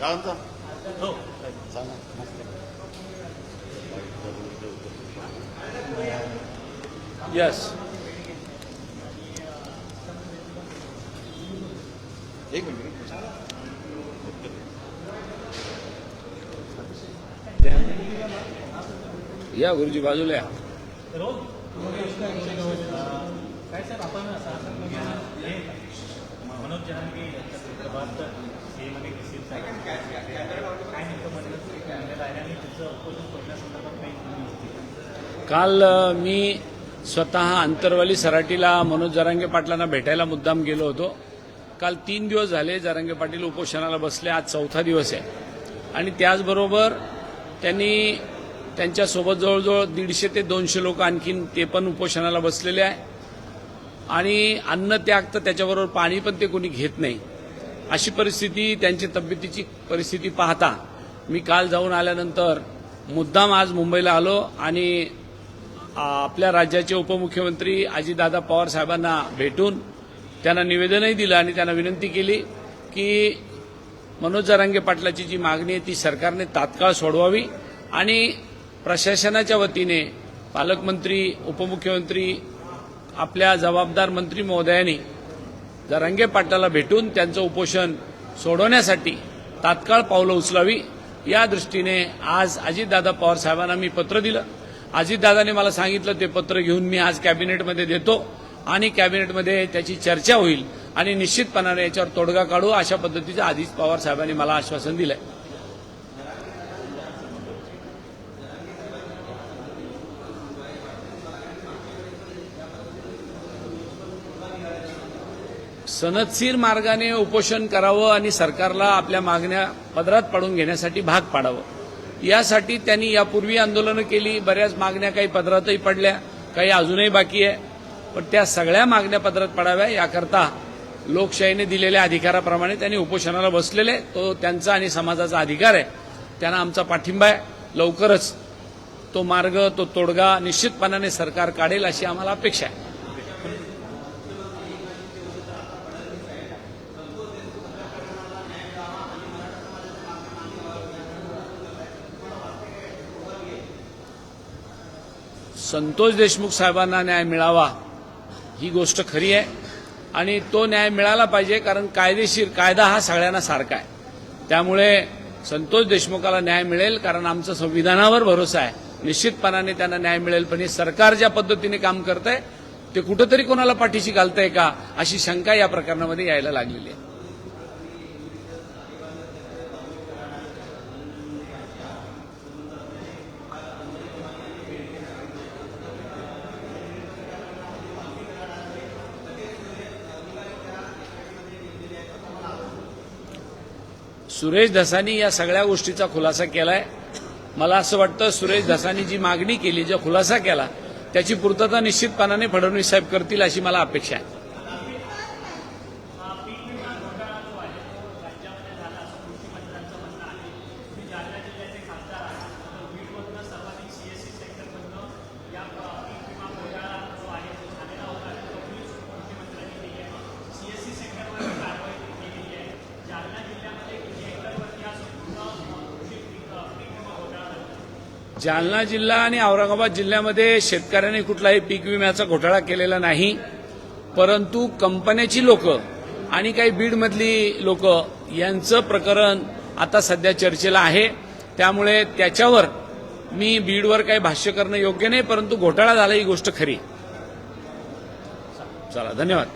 काय म्हणता हो. सांगा. यस एक मिनिट. या गुरुजी बाजूला या. काय सर आपण मनोज जहांगे यांच्या संदर्भात काय नेमकं म्हणलं आणि काही काल मी स्वतः अंतरवाली सराटीला मनोज जरांगे पाटलांना भेटायला मुद्दाम गेलो होतो. काल तीन दिवस झाले जरांगे पाटील उपोषणाला बसले. आज चौथा दिवस आहे. आणि त्याचबरोबर त्यांनी त्यांच्यासोबत जवळजवळ दीडशे ते दोनशे लोक आणखीन ते पण उपोषणाला बसलेले आहे. आणि अन्न त्याग तर त्याच्याबरोबर पाणी पण ते कोणी घेत नाही. अशी परिस्थिती त्यांची तब्येतीची परिस्थिती पाहता मी काल जाऊन आल्यानंतर मुद्दाम आज मुंबईला आलो आणि आपल्या राज्याचे उपमुख्यमंत्री अजितदादा पवार साहेबांना भेटून त्यांना निवेदनही दिलं आणि त्यांना विनंती केली की मनोज जरांगे पाटलाची जी मागणी आहे ती सरकारने तात्काळ सोडवावी आणि प्रशासनाच्या वतीने पालकमंत्री उपमुख्यमंत्री आपल्या जबाबदार मंत्री महोदयांनी जरांगे पाटलाला भेटून त्यांचं उपोषण सोडवण्यासाठी तात्काळ पावलं उचलावी या दृष्टीने आज अजितदादा पवार साहेबांना मी पत्र दिलं. अजितदादाने मला सांगितलं ते पत्र घेऊन मी आज कॅबिनेटमध्ये देतो आणि कॅबिनेटमध्ये त्याची चर्चा होईल आणि निश्चितपणाने याच्यावर तोडगा काढू अशा पद्धतीचं आधीच पवार साहेबांनी मला आश्वासन दिलंय. सनदशीर मार्गाने उपोषण करावं आणि सरकारला आपल्या मागण्या पदरात पाडून घेण्यासाठी भाग पाडावं. यासाठी त्यांनी यापूर्वी आंदोलनं केली. बऱ्याच मागण्या काही पदरातही पडल्या काही अजूनही बाकी आहे. पण त्या सगळ्या मागण्या पदरात पडाव्या याकरता लोकशाहीने दिलेल्या अधिकाराप्रमाणे त्यांनी उपोषणाला बसलेले. तो त्यांचा आणि समाजाचा अधिकार आहे. त्यांना आमचा पाठिंबा आहे. लवकरच तो मार्ग तो तोडगा निश्चितपणाने सरकार काढेल अशी आम्हाला अपेक्षा आहे. संतोष देशमुख साहेबांना न्याय मिळावा ही गोष्ट खरी आहे. आणि तो न्याय मिळाला पाहिजे कारण कायदेशीर कायदा हा सगळ्यांना सारखा आहे. त्यामुळे संतोष देशमुखाला न्याय मिळेल कारण आमचं संविधानावर भरोसा आहे. निश्चितपणाने त्यांना न्याय मिळेल पण हे सरकार ज्या पद्धतीने काम करत आहे ते कुठंतरी कोणाला पाठीशी घालतंय का अशी शंका या प्रकरणामध्ये यायला लागलेली आहे. सुरेश धसानी या सगळ्या गोष्टीचा खुलासा केलाय. मला असं वाटतं सुरेश धसानी जी मागणी केली जो खुलासा केला त्याची पूर्तता निश्चितपणाने फडणवीस साहेब करतील अशी मला अपेक्षा आहे. जालना जिल्हा आणि औरंगाबाद जिल्ह्यामध्ये शेतकऱ्यांनी कुठलाही पीक विम्याचा घोटाळा केलेला नाही परंतु कंपन्याची लोक आणि काही बीडमधली लोक यांचं प्रकरण आता सध्या चर्चेला आहे. त्यामुळे त्याच्यावर मी बीडवर काही भाष्य करणं योग्य नाही परंतु घोटाळा झाला ही गोष्ट खरी. चला धन्यवाद.